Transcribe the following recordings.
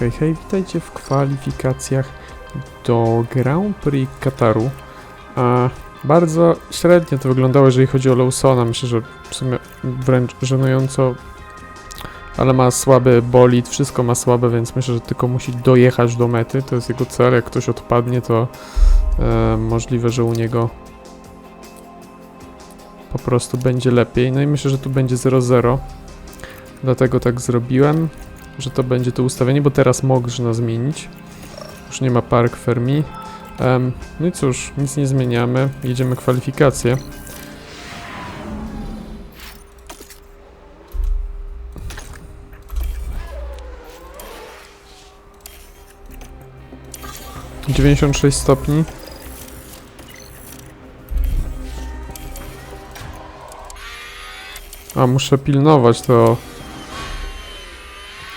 Hej, hej, witajcie w kwalifikacjach do Grand Prix Kataru. A bardzo średnio to wyglądało, jeżeli chodzi o Lawsona. Myślę, że w sumie wręcz żenująco, ale ma słaby bolid, wszystko ma słabe, więc myślę, że tylko musi dojechać do mety. To jest jego cel. Jak ktoś odpadnie, to e, możliwe, że u niego po prostu będzie lepiej. No i myślę, że tu będzie 0-0. Dlatego tak zrobiłem że to będzie to ustawienie, bo teraz można zmienić. Już nie ma Park Fermi. Em, no i cóż, nic nie zmieniamy. Jedziemy kwalifikacje. Dziewięćdziesiąt sześć stopni. A, muszę pilnować to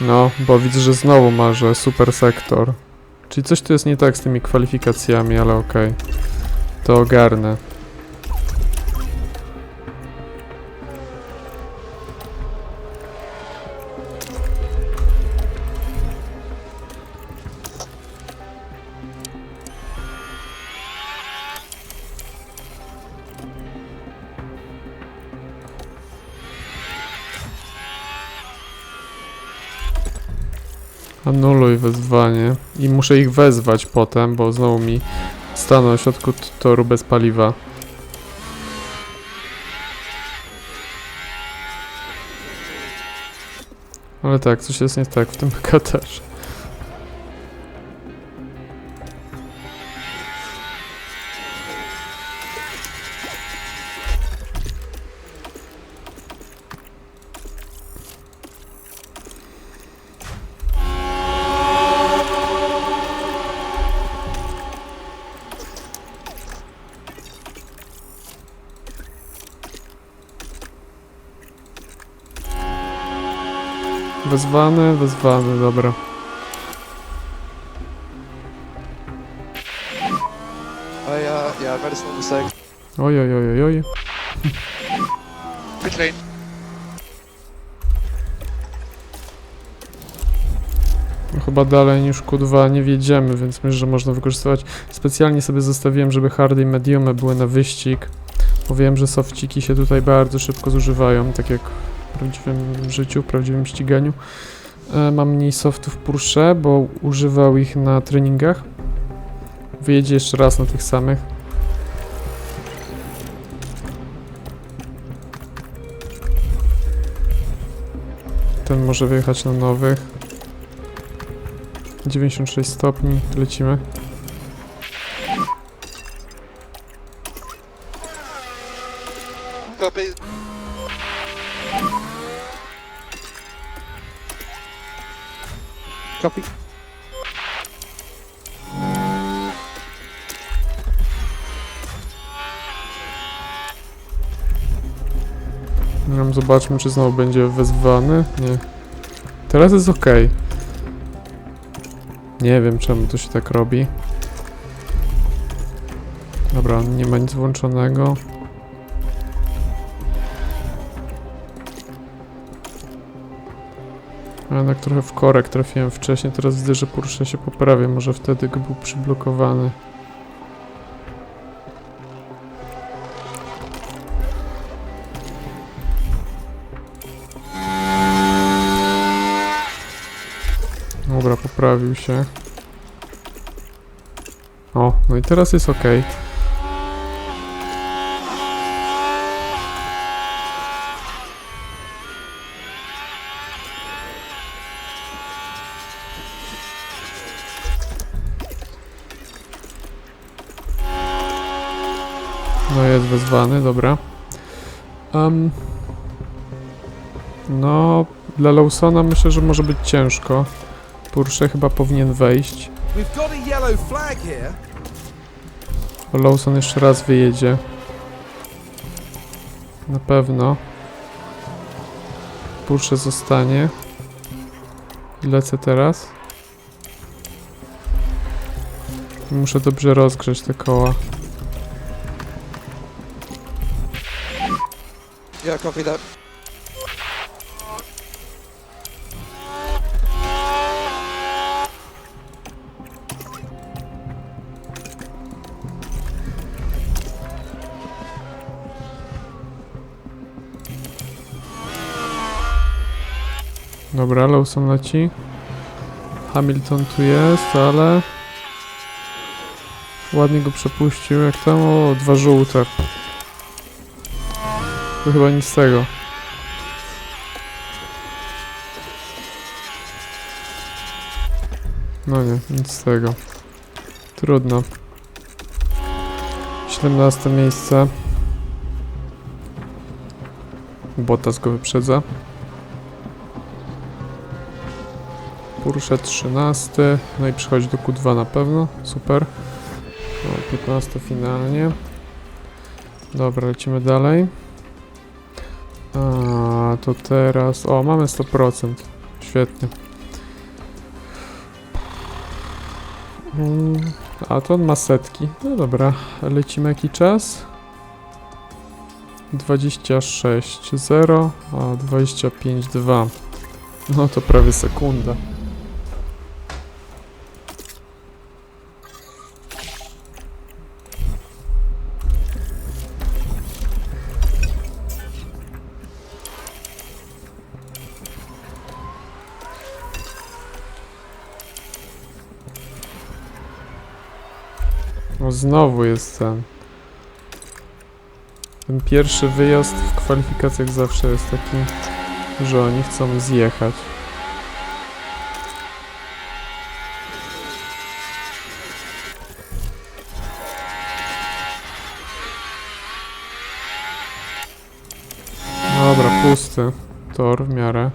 no, bo widzę, że znowu ma, że super sektor. Czyli coś tu jest nie tak z tymi kwalifikacjami, ale okej. To ogarnę. Anuluj wezwanie. I muszę ich wezwać potem, bo znowu mi staną w środku toru bez paliwa. Ale tak, coś jest nie tak w tym Katarze. Wezwany, wezwany, dobra. Oh yeah, very small mistake. Oj, oj, oj, oj, oj. No chyba dalej niż Q2 nie wiedziemy, więc myślę, że można wykorzystywać. Specjalnie sobie zostawiłem, żeby hardy i mediumy były na wyścig. Bo wiem, że sofciki się tutaj bardzo szybko zużywają, tak jak w prawdziwym życiu, w prawdziwym ściganiu. E, mam mniej softów Porsche, bo używał ich na treningach. Wyjedzie jeszcze raz na tych samych. Ten może wyjechać na nowych. 96 stopni, lecimy. Copy. Wiem, zobaczmy, czy znowu będzie wezwany. Nie. Teraz jest ok. Nie wiem, czemu to się tak robi. Dobra, nie ma nic włączonego. Jednak trochę w korek trafiłem wcześniej, teraz widzę, że Porsche się poprawia, może wtedy go był przyblokowany. Dobra, poprawił się. O, no i teraz jest ok. Wezwany, dobra. Um, no, dla Lawsona myślę, że może być ciężko. Porsche chyba powinien wejść. Lawson jeszcze raz wyjedzie. Na pewno. Porsche zostanie. I Lecę teraz. Muszę dobrze rozgrzeć te koła. you're copy that. Dobra, Lawson leci. Hamilton tu jest, ale... Ładnie go przepuścił, jak tam, o, dwa żółte. To chyba nic z tego. No nie, nic z tego. Trudno. 17 miejsce. Bottas go wyprzedza. Porsche 13. No i przychodzi do Q2 na pewno. Super. O, 15 finalnie. Dobra, lecimy dalej. A, to teraz... O, mamy 100%. Świetnie. Mm, A to on ma setki. No dobra, lecimy jaki czas? 26,0, a 25,2. No to prawie sekunda. No znowu jest ten. Ten pierwszy wyjazd w kwalifikacjach zawsze jest taki, że oni chcą zjechać. Dobra, pusty tor w miarę.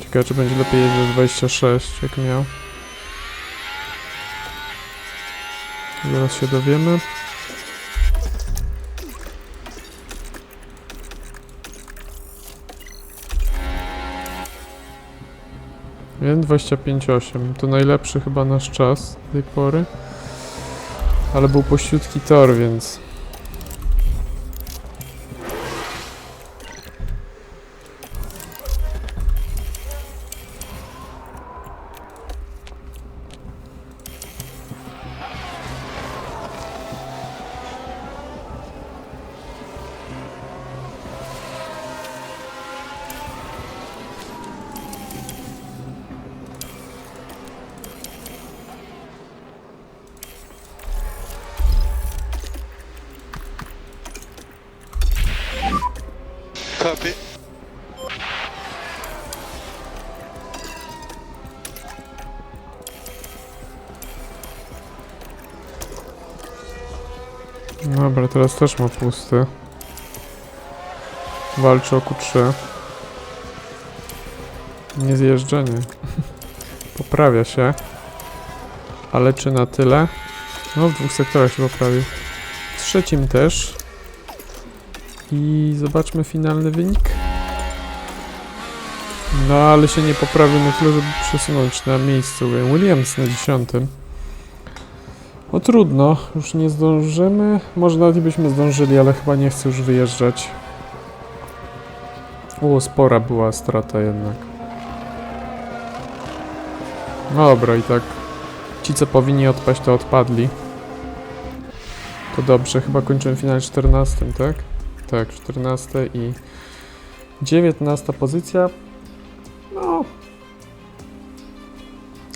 Ciekawe, czy będzie lepiej jeździć 26, jak miał. Zaraz się dowiemy. Jeden 25,8 to najlepszy chyba nasz czas do tej pory. Ale był pościutki tor, więc Copy. Dobra, teraz też ma pusty. Walczy o Q3. Nie zjeżdżenie. Poprawia się. Ale czy na tyle? No, w dwóch sektorach się poprawił. W trzecim też. I zobaczmy finalny wynik. No, ale się nie poprawił na tyle, żeby przesunąć na miejsce Williams na dziesiątym. No trudno, już nie zdążymy. Może nawet byśmy zdążyli, ale chyba nie chcę już wyjeżdżać. O, spora była strata jednak. No Dobra, i tak ci, co powinni odpaść, to odpadli. To dobrze, chyba kończymy finał 14, tak? Tak, 14 i 19 pozycja. No.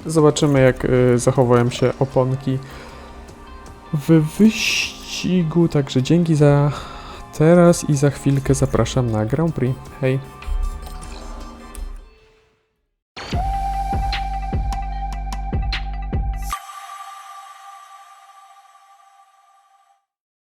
Zobaczymy, jak y, zachowują się oponki w wyścigu. Także dzięki za teraz i za chwilkę zapraszam na Grand Prix. Hej!